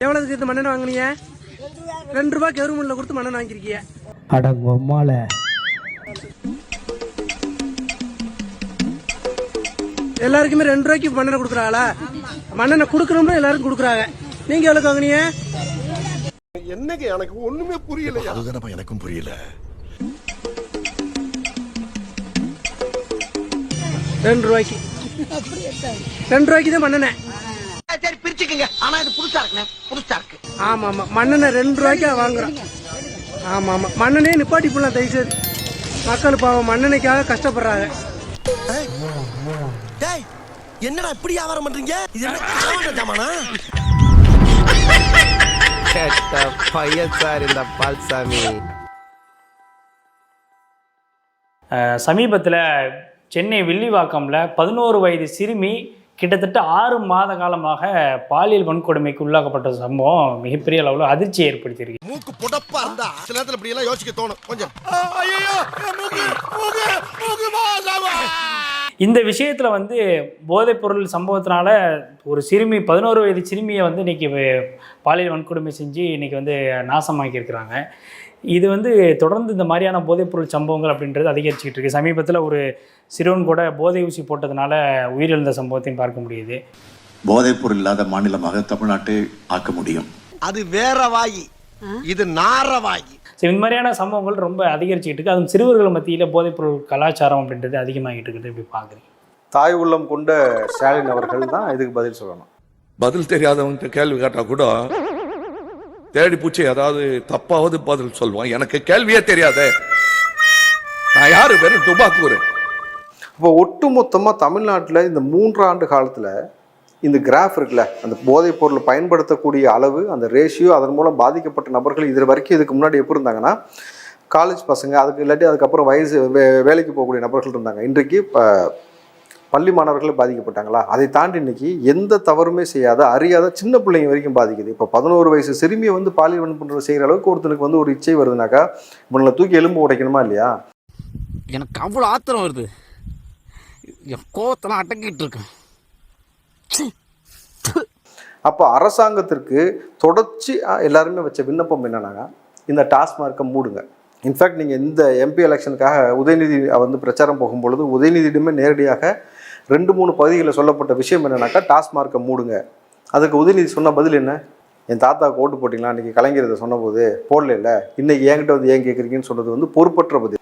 எவ்வளவுக்கு இது மண்ணெண்ணெய் வாங்குனீங்க? ரெண்டு ரூபாய் கவர்மெண்ட்ல கொடுத்து மண்ணெண்ணெய் வாங்கிருக்கீங்க அடங்கொம்மால எல்லாருக்குமே ரெண்டு ரூபாய்க்கு மண்ணெண்ணெய் கொடுக்குறாங்களா மண்ணெண்ணெய் கொடுக்கணும்னு எல்லாருக்கும் கொடுக்குறாங்க. நீங்க எவ்வளவுக்கு வாங்குனீங்க? என்னங்க எனக்கு ஒண்ணுமே புரியலையா? அதுதானப்பா எனக்கும் புரியல. ரெண்டு ரூபாய்க்கு. ரெண்டு ரூபாய்க்கு தான் மண்ணெண்ணெய். சரி பிரிச்சுக்கங்க. ஆனா இது புதுசா இருக்குண்ணே. புதுசா இருக்கு. ஆமா ஆமா மண்ணெண்ணெய் ரெண்டு ரூபாய்க்கு வாங்குறோம் ஆமா ஆமா மண்ணெண்ணெயே நிப்பாட்டி போடலாம் தயவுசெய்து. மக்கள் பாவம் மண்ணெண்ணெய்க்காக கஷ்டப்படுறாங்க. டேய் என்னடா இப்படி வியாபாரம் பண்றீங்க? இது என்ன ஜாமானா? கெட்ட பையன் சார் இந்த பால்சாமி. சமீபத்தில் சென்னை வில்லிவாக்கம்ல பதினோரு வயது சிறுமி கிட்டத்தட்ட ஆறு மாத காலமாக பாலியல் வன்கொடுமைக்கு உள்ளாக்கப்பட்ட சம்பவம் மிகப்பெரிய அளவில் அதிர்ச்சியை ஏற்படுத்தியிருக்கு. மூக்கு புடப்பா இருந்தா சில நேரத்துல இப்படி எல்லாம் யோசிக்க தோணும். கொஞ்சம். ஐயோ மூக்கு மூக்கு மூக்கு மாசாமா இந்த விஷயத்தில் வந்து போதைப்பொருள் சம்பவத்தினால ஒரு சிறுமி பதினோரு வயது சிறுமியை வந்து இன்னைக்கு பாலியல் வன்கொடுமை செஞ்சு இன்னைக்கு வந்து நாசமாக்கியிருக்கிறாங்க. இது வந்து தொடர்ந்து இந்த மாதிரியான போதைப்பொருள் சம்பவங்கள் அப்படின்றது அதிகரிச்சுக்கிட்டு இருக்கு. சமீபத்தில் ஒரு சிறுவன் கூட போதை ஊசி போட்டதுனால உயிரிழந்த சம்பவத்தையும் பார்க்க முடியுது. போதைப்பொருள் இல்லாத மாநிலமாக தமிழ்நாட்டை ஆக்க முடியும். அது வேற வாயி. இது நார வாயி. ஸோ இந்த மாதிரியான சம்பவங்கள் ரொம்ப அதிகரிச்சுக்கிட்டு இருக்கு. அதுவும் சிறுவர்கள் மத்தியில் போதைப்பொருள் கலாச்சாரம் அப்படின்றது அதிகமாகிட்டு இருக்குது இப்படி பார்க்குறீங்க தாய் உள்ளம் கொண்ட ஸ்டாலின் அவர்கள் தான் இதுக்கு பதில் சொல்லணும். பதில் தெரியாதவன்கிட்ட கேள்வி கேட்டா கூட தேடி பூச்சி ஏதாவது தப்பாவது பதில் சொல்லுவான் எனக்கு கேள்வியே தெரியாத. நான் யாரு வெறும் டுபாக்கூர் இப்போ ஒட்டுமொத்தமாக தமிழ்நாட்டில் இந்த மூன்று ஆண்டு காலத்தில் இந்த கிராஃப் இருக்குல்ல அந்த போதைப் பொருள் பயன்படுத்தக்கூடிய அளவு அந்த ரேஷியோ அதன் மூலம் பாதிக்கப்பட்ட நபர்கள் இது வரைக்கும் இதுக்கு முன்னாடி எப்படி இருந்தாங்கன்னா காலேஜ் பசங்க அதுக்கு இல்லாட்டி அதுக்கப்புறம் வயசு வே வேலைக்கு போகக்கூடிய நபர்கள் இருந்தாங்க. இன்றைக்கு இப்போ பள்ளி மாணவர்கள் பாதிக்கப்பட்டாங்களா? அதை தாண்டி இன்னைக்கு எந்த தவறுமே செய்யாத அறியாத சின்ன பிள்ளைங்க வரைக்கும் பாதிக்குது. இப்போ பதினோரு வயசு சிறுமியை வந்து பாலியல் வன்புணர்வு செய்கிற அளவுக்கு ஒருத்தனுக்கு வந்து ஒரு இச்சை வருதுனாக்கா இவங்களை தூக்கி எலும்பு உடைக்கணுமா இல்லையா? எனக்கு அவ்வளவு ஆத்திரம் வருது. என் கோவத்தெல்லாம் அடக்கிட்டு இருக்கேன் அப்போ அரசாங்கத்திற்கு தொடர்ச்சி எல்லாருமே வச்ச விண்ணப்பம் என்னன்னாங்க இந்த டாஸ்மார்க்கை மூடுங்க. இன்ஃபேக்ட் நீங்கள் இந்த எம்பி எலெக்ஷனுக்காக உதயநிதி வந்து பிரச்சாரம் போகும்பொழுது உதயநிதியிடமே நேரடியாக ரெண்டு மூணு பகுதிகளில் சொல்லப்பட்ட விஷயம் என்னன்னாக்கா டாஸ்மார்க்கை மூடுங்க. அதுக்கு உதயநிதி சொன்ன பதில் என்ன? என் தாத்தாவுக்கு ஓட்டு போட்டிங்களா? அன்றைக்கி கலைஞர் இதை சொன்னபோது போடல இன்னைக்கு என்கிட்ட வந்து ஏன் கேட்குறீங்கன்னு சொன்னது வந்து பொறுப்பற்ற பதில்.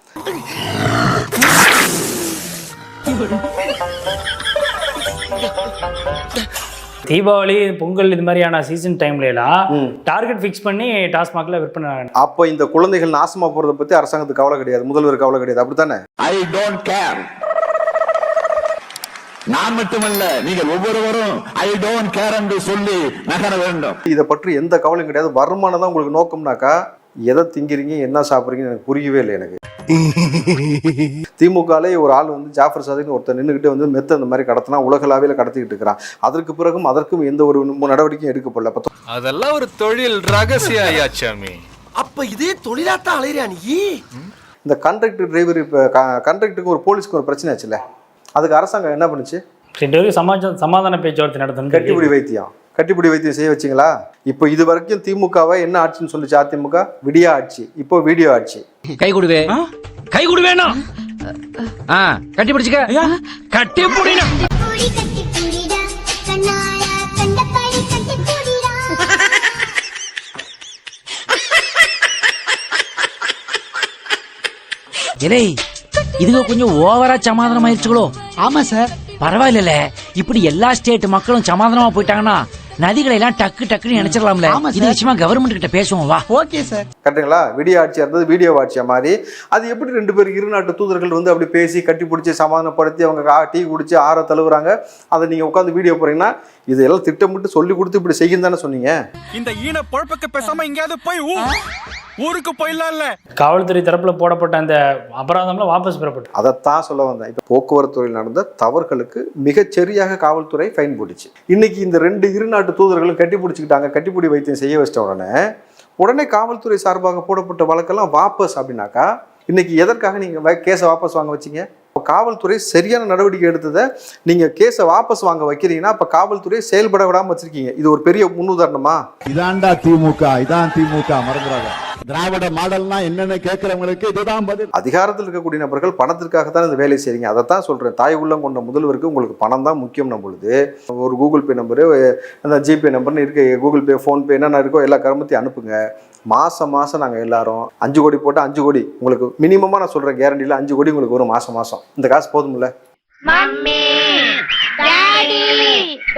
தீபாவளி பொங்கல் இது மாதிரியான சீசன் டைம்ல எல்லாம். டார்கெட் ஃபிக்ஸ் பண்ணி டாஸ்மாக்ல விற்பனை அப்போ இந்த குழந்தைகள் நாசமாக போகிறத பற்றி அரசாங்கத்துக்கு கவலை கிடையாது. முதல்வர் கவலை கிடையாது. அப்படித்தானே? ஐ டோன்ட் கேர் நான் மட்டுமல்ல நீங்கள் ஒவ்வொருவரும் ஐ டோன்ட் கேர் என்று சொல்லி நகர வேண்டும். இதை பற்றி எந்த கவலையும் கிடையாது. வருமானம் தான் உங்களுக்கு நோக்கம்னாக்கா எதை திங்கிறீங்க என்ன சாப்பிட்றீங்கன்னு எனக்கு புரியவே இல்லை எனக்கு. திமுகலே ஒரு ஆள் வந்து ஜாஃபர் சாதிக்னு ஒருத்தர் நின்றுக்கிட்டு வந்து மெத்த அந்த மாதிரி கடத்தினா உலகளாவில கடத்திக்கிட்டு இருக்கிறான். அதற்கு பிறகும் அதற்கும் எந்த ஒரு நடவடிக்கையும் எடுக்கப்படல. அப்ப அதெல்லாம் ஒரு தொழில் ரகசிய ஐயாச்சாமி அப்ப இதே தொழிலாத்தான் அலையிறியா நீ? இந்த கண்டக்டர் டிரைவர் இப்போ கண்டக்டருக்கு ஒரு போலீஸ்க்கு ஒரு பிரச்சனை ஆச்சுல்ல? அதுக்கு அரசாங்கம் என்ன பண்ணுச்சு? ரெண்டு பேரும் சமாஜ சமாதான பேச்சுவார்த்தை நடத்தணும் கட்டிப்பிடி வைத்தியம். கட்டிப்பிடி வைத்தியம் செய்ய வச்சிங்களா? இப்போ இது வரைக்கும் திமுகவை என்ன ஆட்சின்னு சொல்லுச்சு அதிமுக? விடியா ஆட்சி. இப்போ வீடியோ ஆட்சி. கை கொடுவே. கை கொடுவேனா ஆ கட்டி பிடிச்சுக்க. கட்டி இலை இதுங்க கொஞ்சம் ஓவரா சமாதானம் ஆயிடுச்சுங்களோ ஆமா சார். பரவாயில்ல இப்படி எல்லா ஸ்டேட் மக்களும் சமாதானமா போயிட்டாங்கன்னா நதிகளை எல்லாம் டக்கு டக்குன்னு நினைச்சிடலாம்ல இது விஷயமா கவர்மெண்ட் கிட்ட பேசுவோம் வா. Okay sir. கரெக்டுங்களா? வீடியோ ஆட்சியாக இருந்தது வீடியோ ஆட்சியா மாறி அது எப்படி ரெண்டு பேர் இரு நாட்டு தூதர்கள் வந்து அப்படி பேசி கட்டி பிடிச்சி சமாதானப்படுத்தி அவங்க கா- டீ குடிச்சு ஆற தழுவுறாங்க. அதை நீங்கள் உட்காந்து வீடியோ போறீங்கன்னா இதெல்லாம் திட்டமிட்டு சொல்லி கொடுத்து இப்படி செய்யும் தானே சொன்னீங்க. இந்த ஈன பொழப்புக்கு பேசாம எங்கேயாவது போய் ஊருக்கு போயிடலாம்ல காவல்துறை தரப்புல போடப்பட்ட அந்த அபராதம்லாம் வாபஸ் பெறப்பட்டு அதைத்தான் சொல்ல வந்தேன். இப்போ போக்குவரத்து துறையில் நடந்த தவறுகளுக்கு மிகச் சரியாக காவல்துறை ஃபைன் போட்டுச்சு. இன்னைக்கு இந்த ரெண்டு இரு நாட்டு தூதர்களும் கட்டி பிடிச்சிக்கிட்டாங்க. கட்டிப்பிடி வைத்தியம் செய்ய வச்சிட்ட உடனே உடனே காவல்துறை சார்பாக போடப்பட்ட வழக்கெல்லாம் வாபஸ் அப்படின்னாக்கா இன்னைக்கு எதற்காக நீங்கள் கேஸை வாபஸ் வாங்க வச்சீங்க? காவல்துறை சரியான நடவடிக்கை எடுத்ததை நீங்க கேஸை வாபஸ் வாங்க வைக்கிறீங்கன்னா அப்ப காவல்துறை செயல்பட விடாம வச்சிருக்கீங்க. இது ஒரு பெரிய முன்னுதாரணமா? இதான்டா திமுக இதான் திமுக. மறந்துடாத திராவிட மாடல்னா என்னன்னு கேட்கறவங்களுக்கு இதுதான் பதில். அதிகாரத்தில் இருக்கக்கூடிய நபர்கள் பணத்திற்காக தான் இந்த வேலை செய்றீங்க. அதைத்தான் சொல்றேன். தாய் உள்ளம் கொண்ட முதல்வருக்கு உங்களுக்கு பணம் தான் முக்கியம் பொழுது ஒரு கூகுள் பே நம்பரு அந்த ஜிபே நம்பர்னு இருக்கு. கூகுள் பே ஃபோன்பே என்னென்ன இருக்கோ எல்லா கருமத்தையும் அனுப்புங்க. மாசம் மாசம் நாங்கள் எல்லாரும் அஞ்சு கோடி போட்டு அஞ்சு கோடி. உங்களுக்கு மினிமமாக நான் சொல்றேன். கேரண்டியில் அஞ்சு கோடி உங்களுக்கு வரும் மாசம் மாசம். இந்த காசு போதும்ல? Daddy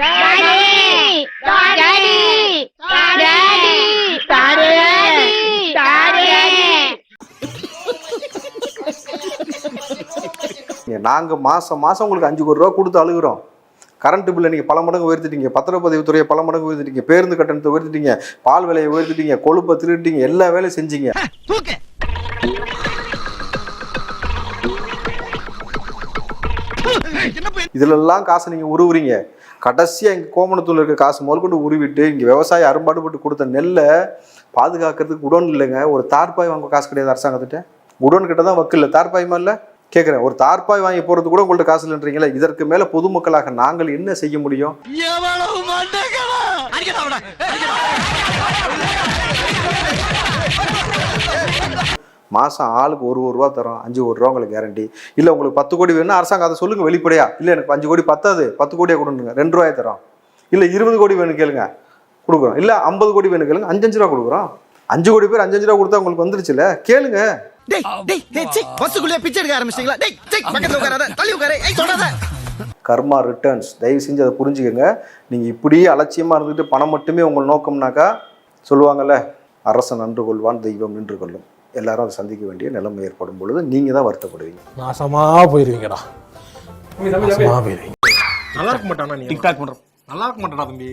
daddy daddy daddy daddy நாங்க மாசம் மாசம் உங்களுக்கு அஞ்சு கோடி ரூபா கொடுத்து அழுகுறோம். கரண்ட் பில்லை நீங்கள் பல மடங்கு உயர்த்திட்டீங்க. பத்திரப்பதிவு துறையை பல மடங்கு உயர்த்திட்டீங்க. பேருந்து கட்டணத்தை உயர்த்திட்டீங்க. பால் விலையை உயர்த்திட்டீங்க. கொழுப்பை திருட்டிட்டீங்க எல்லா வேலையும் செஞ்சீங்க. இதுலெல்லாம் காசை நீங்கள் உருவுறீங்க. கடைசியாக இங்கே கோமணத்தூள் இருக்க காசு முதல் கொண்டு உருவிட்டு இங்கே விவசாயி அரும்பாடுபட்டு கொடுத்த நெல்லை பாதுகாக்கிறதுக்கு குடோன் இல்லைங்க. ஒரு தார்பாய் வாங்க காசு கிடையாது அரசாங்கத்திட்ட. குடோன் கிட்ட தான் வக்கில்ல தார்பாய் மேல கேட்குறேன் ஒரு தார்பாய் வாங்கி போகிறது கூட உங்கள்ட்ட காசு இல்லைன்றீங்களே இதற்கு மேலே பொதுமக்களாக நாங்கள் என்ன செய்ய முடியும்? மாதம் ஆளுக்கு ஒரு ஒரு ரூபா தரோம். அஞ்சு கோடி ரூபா உங்களுக்கு கேரண்டி இல்லை உங்களுக்கு பத்து கோடி வேணும்னா அரசாங்கம் அதை சொல்லுங்க வெளிப்படையா. இல்லை எனக்கு அஞ்சு கோடி பத்தாது. பத்து கோடியா கொடுங்க. ரெண்டு ரூபாய் தரோம். இல்லை இருபது கோடி வேணும் கேளுங்க. கொடுக்குறோம். இல்லை ஐம்பது கோடி வேணும் கேளுங்க. அஞ்சஞ்சு ரூபா கொடுக்குறோம். அஞ்சு கோடி பேர் அஞ்சஞ்சு ரூபா கொடுத்தா உங்களுக்கு வந்துருச்சுல? கேளுங்க. டேய் டேய் டேய் சிக் பஸ்ஸுக்குள்ளே பிச்சை எடுக்க ஆரம்பிச்சிட்டீங்களா? டேய் சிக் பக்கத்துல உட்காராத தள்ளி உட்காரு. ஏய் தொடாத கர்மா ரிட்டர்ன்ஸ் தயவு செஞ்சு அதை புரிஞ்சுக்கங்க. நீங்கள் இப்படியே அலட்சியமாக இருந்துட்டு பணம் மட்டுமே உங்கள் நோக்கம்னாக்கா சொல்லுவாங்கல்ல அரசன் நன்று கொள்வான் தெய்வம் நின்று கொள்ளும். எல்லாரும் அதை சந்திக்க வேண்டிய நிலைமை ஏற்படும் பொழுது நீங்கள் தான் வருத்தப்படுவீங்க. நாசமா போயிருவீங்கடா. நாசமா போயிருவீங்க. நல்லா இருக்க மாட்டானா நீ? டிக்டாக் பண்றோம் நல்லா இருக்க மாட்டானா தம்பி?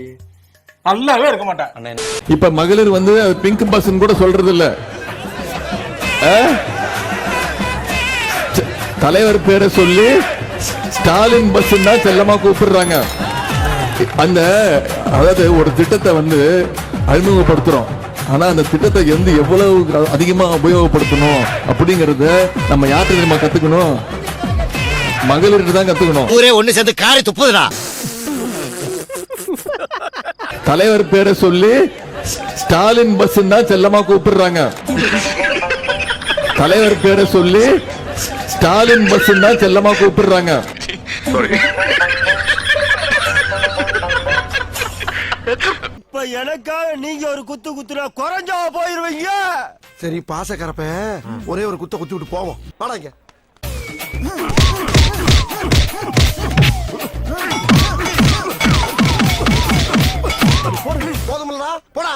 நல்லாவே இருக்க மாட்டேன் இப்ப மகளிர் வந்து பிங்க் பஸ் கூட சொல்றது இல்ல தலைவர் பேரை சொல்லி ஸ்டாலின் பஸ் தான் செல்லமா கூப்பிடுறாங்க. அந்த அதாவது ஒரு திட்டத்தை வந்து அறிமுகப்படுத்துறோம். ஆனா அந்த திட்டத்தை எந்த எவ்வளவு அதிகமா உபயோகப்படுத்தணும் அப்படிங்கறத நம்ம யார்கிட்ட தெரியுமா கத்துக்கணும்? மகளிர்கிட்ட தான் கத்துக்கணும். ஊரே ஒண்ணு சேர்ந்து காரி துப்புதுடா. தலைவர் பேரை சொல்லி ஸ்டாலின் பஸ் தான் செல்லமா கூப்பிடுறாங்க. தலைவர் பேரை சொல்லி ஸ்டாலின் பஸ் தான் செல்லமா கூப்பிடுறாங்க இப்ப எனக்காக நீங்க ஒரு குத்து குத்துனா குறைஞ்சா போயிருவீங்க சரி பாசக்கரப்ப ஒரே ஒரு குத்த குத்தி விட்டு போவோம் வாடாங்க போதுமில்லடா போடா